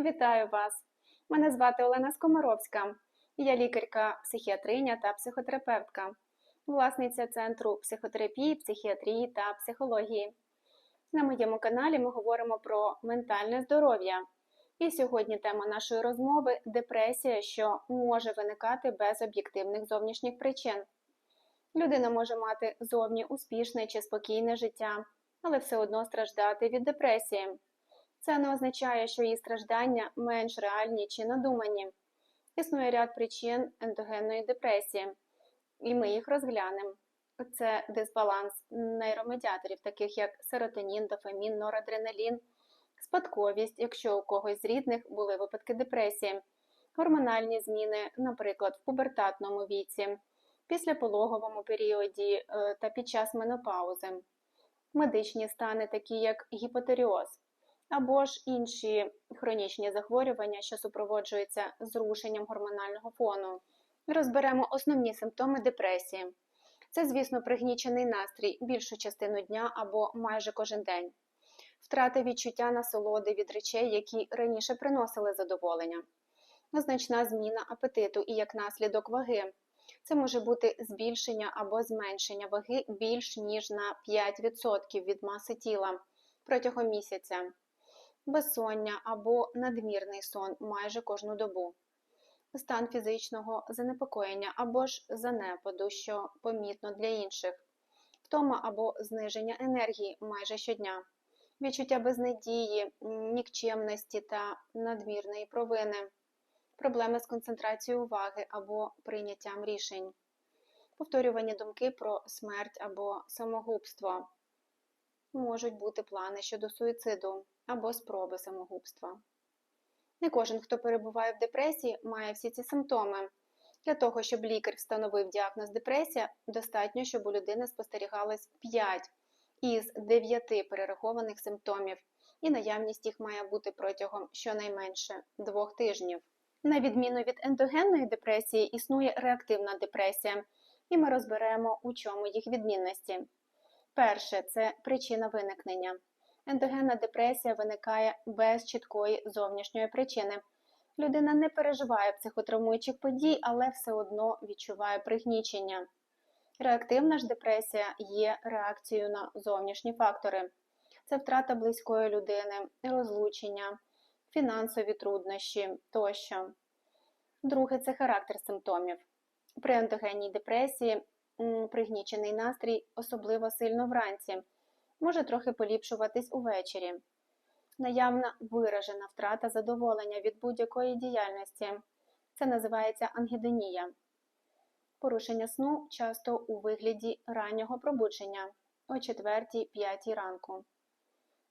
Вітаю вас! Мене звати Олена Скомаровська. Я лікарка, психіатриня та психотерапевтка, власниця Центру психотерапії, психіатрії та психології. На моєму каналі ми говоримо про ментальне здоров'я. І сьогодні тема нашої розмови депресія, що може виникати без об'єктивних зовнішніх причин. Людина може мати зовні успішне чи спокійне життя, але все одно страждати від депресії. Це не означає, що її страждання менш реальні чи надумані. Існує ряд причин ендогенної депресії, і ми їх розглянемо. Це дисбаланс нейромедіаторів, таких як серотонін, дофамін, норадреналін, спадковість, якщо у когось з рідних були випадки депресії, гормональні зміни, наприклад, в пубертатному віці, післяпологовому періоді е, та під час менопаузи, медичні стани, такі як гіпотеріоз або ж інші хронічні захворювання, що супроводжуються зрушенням гормонального фону. Розберемо основні симптоми депресії. Це, звісно, пригнічений настрій більшу частину дня або майже кожен день, втрата відчуття насолоди від речей, які раніше приносили задоволення, значна зміна апетиту і як наслідок ваги. Це може бути збільшення або зменшення ваги більш ніж на 5% від маси тіла протягом місяця безсоння або надмірний сон майже кожну добу, стан фізичного занепокоєння або ж занепаду, що помітно для інших, втома або зниження енергії майже щодня, відчуття безнадії, нікчемності та надмірної провини, проблеми з концентрацією уваги або прийняттям рішень. Повторювані думки про смерть або самогубство. Можуть бути плани щодо суїциду або спроби самогубства. Не кожен, хто перебуває в депресії, має всі ці симптоми. Для того, щоб лікар встановив діагноз депресія, достатньо, щоб у людини спостерігалось 5 із 9 перерахованих симптомів, і наявність їх має бути протягом щонайменше двох тижнів. На відміну від ендогенної депресії, існує реактивна депресія, і ми розберемо, у чому їх відмінності. Перше це причина виникнення. Ендогенна депресія виникає без чіткої зовнішньої причини. Людина не переживає психотравмуючих подій, але все одно відчуває пригнічення. Реактивна ж депресія є реакцією на зовнішні фактори. Це втрата близької людини, розлучення, фінансові труднощі тощо. Друге це характер симптомів. При ендогенній депресії пригнічений настрій, особливо сильно вранці, може трохи поліпшуватись увечері. Наявна виражена втрата задоволення від будь-якої діяльності. Це називається ангідонія. Порушення сну часто у вигляді раннього пробудження о 4-5 ранку.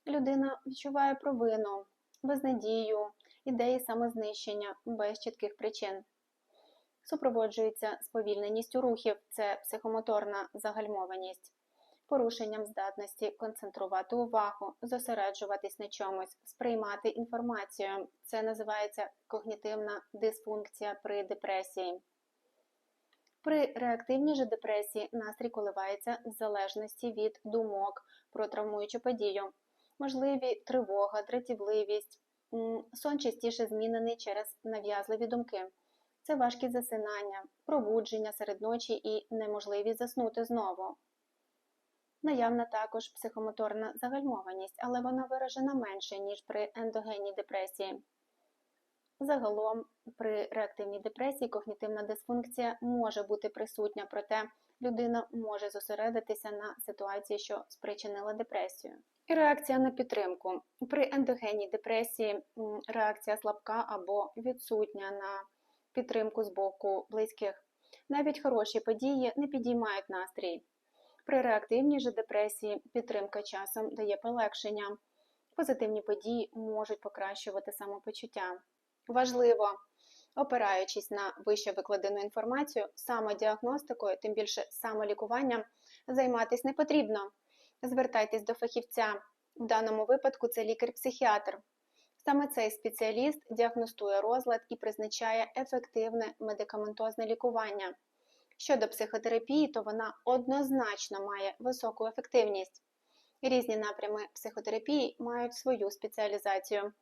Людина відчуває провину, безнадію, ідеї самознищення без чітких причин супроводжується сповільненістю рухів, це психомоторна загальмованість, порушенням здатності концентрувати увагу, зосереджуватись на чомусь, сприймати інформацію. Це називається когнітивна дисфункція при депресії. При реактивній же депресії настрій коливається в залежності від думок про травмуючу подію, можливі тривога, дратівливість, сон частіше змінений через нав'язливі думки це важкість засинання, пробудження серед ночі і неможливість заснути знову. Наявна також психомоторна загальмованість, але вона виражена менше, ніж при ендогенній депресії. Загалом, при реактивній депресії когнітивна дисфункція може бути присутня, проте людина може зосередитися на ситуації, що спричинила депресію. І реакція на підтримку. При ендогенній депресії реакція слабка або відсутня на підтримку з боку близьких. Навіть хороші події не підіймають настрій. При реактивній же депресії підтримка часом дає полегшення. Позитивні події можуть покращувати самопочуття. Важливо, опираючись на вище викладену інформацію, самодіагностикою, тим більше самолікуванням, займатися не потрібно. Звертайтесь до фахівця. В даному випадку це лікар-психіатр. Саме цей спеціаліст діагностує розлад і призначає ефективне медикаментозне лікування. Щодо психотерапії, то вона однозначно має високу ефективність. Різні напрями психотерапії мають свою спеціалізацію.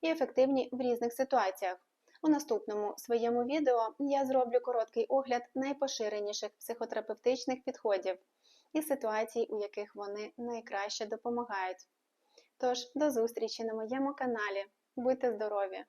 і ефективні в різних ситуаціях. У наступному своєму відео я зроблю короткий огляд найпоширеніших психотерапевтичних підходів і ситуацій, у яких вони найкраще допомагають. Тож, до зустрічі на моєму каналі. Будьте здорові!